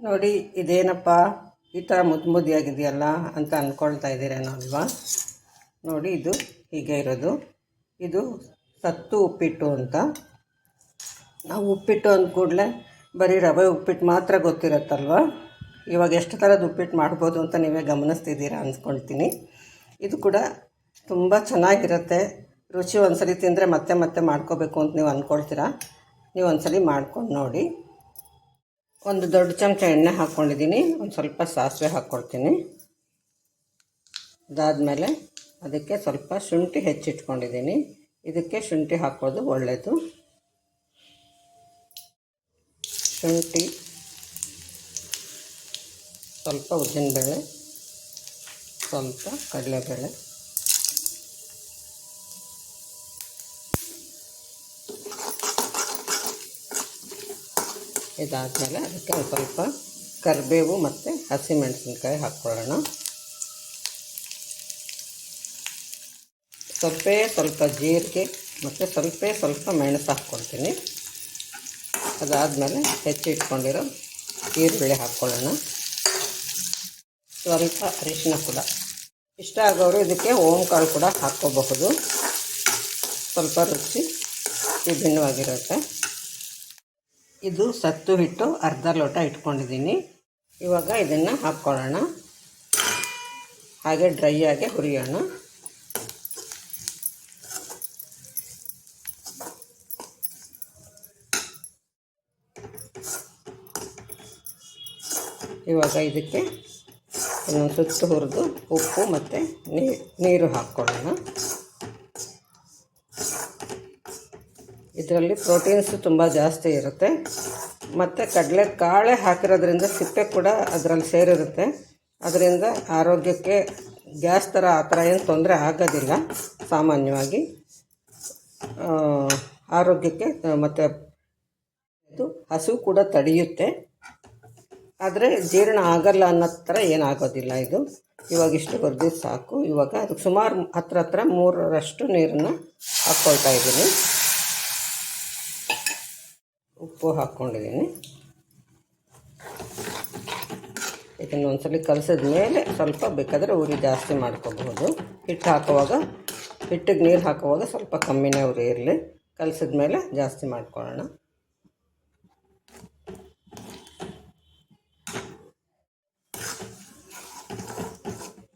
ನೋಡಿ, ಇದೇನಪ್ಪ? ಈ ಥರ ಮುದ್ದು ಮುದ್ದಿಯಾಗಿದೆಯಲ್ಲ ಅಂತ ಅಂದ್ಕೊಳ್ತಾ ಇದ್ದೀರೇನೋ ಅಲ್ವಾ ನೋಡಿ, ಇದು ಹೀಗೆ ಇರೋದು. ಇದು ಸತ್ತು ಉಪ್ಪಿಟ್ಟು ಅಂತ. ನಾವು ಉಪ್ಪಿಟ್ಟು ಅಂದ ಕೂಡಲೇ ಬರೀ ರವೆ ಉಪ್ಪಿಟ್ಟು ಮಾತ್ರ ಗೊತ್ತಿರುತ್ತಲ್ವಾ? ಇವಾಗ ಎಷ್ಟು ಥರದ ಉಪ್ಪಿಟ್ಟು ಮಾಡ್ಬೋದು ಅಂತ ನೀವೇ ಗಮನಿಸ್ತಿದ್ದೀರಾ ಅಂದ್ಕೊಳ್ತೀನಿ ಇದು ಕೂಡ ತುಂಬ ಚೆನ್ನಾಗಿರುತ್ತೆ. ರುಚಿ ಒಂದ್ಸಲಿ ತಿಂದರೆ ಮತ್ತೆ ಮತ್ತೆ ಮಾಡ್ಕೋಬೇಕು ಅಂತ ನೀವು ಅಂದ್ಕೊಳ್ತೀರಾ ನೀವು ಒಂದ್ಸಲಿ ಮಾಡ್ಕೊಂಡು ನೋಡಿ. ಒಂದು ದೊಡ್ಡ ಚಮಚ ಎಣ್ಣೆ ಹಾಕ್ಕೊಂಡಿದ್ದೀನಿ ಒಂದು ಸ್ವಲ್ಪ ಸಾಸಿವೆ ಹಾಕ್ಕೊಡ್ತೀನಿ ಅದಾದಮೇಲೆ ಅದಕ್ಕೆ ಸ್ವಲ್ಪ ಶುಂಠಿ ಹೆಚ್ಚಿಟ್ಕೊಂಡಿದ್ದೀನಿ. ಇದಕ್ಕೆ ಶುಂಠಿ ಹಾಕೋದು ಒಳ್ಳೆಯದು ಶುಂಠಿ, ಸ್ವಲ್ಪ ಉದ್ದಿನಬೇಳೆ, ಸ್ವಲ್ಪ ಕಡಲೆಬೇಳೆ. ಇದಾದಮೇಲೆ ಅದಕ್ಕೆ ಸ್ವಲ್ಪ ಕರಿಬೇವು ಮತ್ತು ಹಸಿಮೆಣಸಿನ್ಕಾಯಿ ಹಾಕ್ಕೊಳ್ಳೋಣ. ಸ್ವಲ್ಪೇ ಸ್ವಲ್ಪ ಜೀರಿಗೆ ಮತ್ತು ಸ್ವಲ್ಪ ಸ್ವಲ್ಪ ಮೆಣಸು ಹಾಕ್ಕೊಳ್ತೀನಿ. ಅದಾದಮೇಲೆ ಹೆಚ್ಚಿಟ್ಕೊಂಡಿರೋ ಈರುಳ್ಳಿ ಹಾಕ್ಕೊಳ್ಳೋಣ. ಸ್ವಲ್ಪ ಅರಿಶಿನ ಕೂಡ. ಇಷ್ಟ ಆಗೋರು ಇದಕ್ಕೆ ಓಂಕಾಳು ಕೂಡ ಹಾಕ್ಕೋಬಹುದು. ಸ್ವಲ್ಪ ರುಚಿ ವಿಭಿನ್ನವಾಗಿರುತ್ತೆ. ಇದು ಸತ್ತು ಹಿಟ್ಟು ಅರ್ಧ ಲೋಟ ಇಟ್ಕೊಂಡಿದ್ದೀನಿ. ಇವಾಗ ಇದನ್ನು ಹಾಕ್ಕೊಳ್ಳೋಣ ಹಾಗೆ ಡ್ರೈ ಆಗಿ ಹುರಿಯೋಣ. ಇವಾಗ ಇದಕ್ಕೆ ಇನ್ನೊಂದು ಸುತ್ತು ಹುರಿದು ಉಪ್ಪು ಮತ್ತು ನೀರು ಹಾಕ್ಕೊಳ್ಳೋಣ ಇದರಲ್ಲಿ ಪ್ರೋಟೀನ್ಸ್ ತುಂಬ ಜಾಸ್ತಿ ಇರುತ್ತೆ. ಮತ್ತು ಕಡಲೆ ಕಾಳೆ ಹಾಕಿರೋದ್ರಿಂದ ಸಿಪ್ಪೆ ಕೂಡ ಅದರಲ್ಲಿ ಸೇರಿರುತ್ತೆ. ಅದರಿಂದ ಆರೋಗ್ಯಕ್ಕೆ ಗ್ಯಾಸ್ ಥರ ಆ ಥರ ಏನು ತೊಂದರೆ ಆಗೋದಿಲ್ಲ ಸಾಮಾನ್ಯವಾಗಿ. ಆರೋಗ್ಯಕ್ಕೆ, ಮತ್ತು ಇದು ಹಸು ಕೂಡ ತಡೆಯುತ್ತೆ. ಆದರೆ ಜೀರ್ಣ ಆಗಲ್ಲ ಅನ್ನೋ ಥರ ಏನಾಗೋದಿಲ್ಲ ಇದು. ಇವಾಗ ಇಷ್ಟು ಬರ್ದಿದ್ದು ಸಾಕು. ಇವಾಗ ಅದಕ್ಕೆ ಸುಮಾರು ಹತ್ರ ಹತ್ರ ಮೂರರಷ್ಟು ನೀರನ್ನು ಹಾಕ್ಕೊಳ್ತಾ ಇದ್ದೀನಿ. ಉಪ್ಪು ಹಾಕ್ಕೊಂಡಿದ್ದೀನಿ. ಇದನ್ನು ಒಂದ್ಸಲ ಕಲಸಿದ ಮೇಲೆ ಸ್ವಲ್ಪ ಬೇಕಾದರೆ ಉರಿ ಜಾಸ್ತಿ ಮಾಡ್ಕೋಬಹುದು. ಹಿಟ್ಟು ಹಾಕುವಾಗ, ಹಿಟ್ಟಿಗೆ ನೀರು ಹಾಕುವಾಗ ಸ್ವಲ್ಪ ಕಮ್ಮಿನೇ ಉರಿ ಇರಲಿ. ಕಲಸಿದ ಮೇಲೆ ಜಾಸ್ತಿ ಮಾಡ್ಕೊಳ್ಳೋಣ.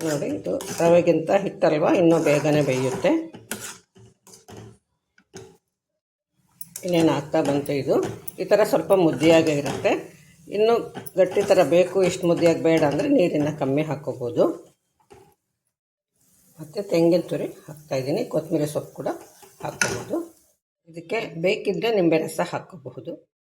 ನೋಡಿ, ಇದು ರವೆಗಿಂತ ಹಿಟ್ಟಲ್ವ? ಇನ್ನೂ ಬೇಗನೆ ಬೇಯುತ್ತೆ. ಇನ್ನೇನು ಆಗ್ತಾ ಬಂತು ಇದು. ಈ ಥರ ಸ್ವಲ್ಪ ಮುದ್ದೆಯಾಗೇ ಇರುತ್ತೆ. ಇನ್ನೂ ಗಟ್ಟಿ ಥರ ಬೇಕು, ಇಷ್ಟು ಮುದ್ದೆಯಾಗಿ ಬೇಡ ಅಂದರೆ ನೀರಿನ ಕಮ್ಮಿ ಹಾಕ್ಕೋಬೋದು ಮತ್ತು ತೆಂಗಿನ ತುರಿ ಹಾಕ್ತಾಯಿದ್ದೀನಿ ಕೊತ್ತಂಬರಿ ಸೊಪ್ಪು ಕೂಡ ಹಾಕ್ಕೋಬೋದು ಇದಕ್ಕೆ ಬೇಕಿದ್ದರೆ ನಿಂಬೆ ರಸ ಹಾಕ್ಕೋಬಹುದು.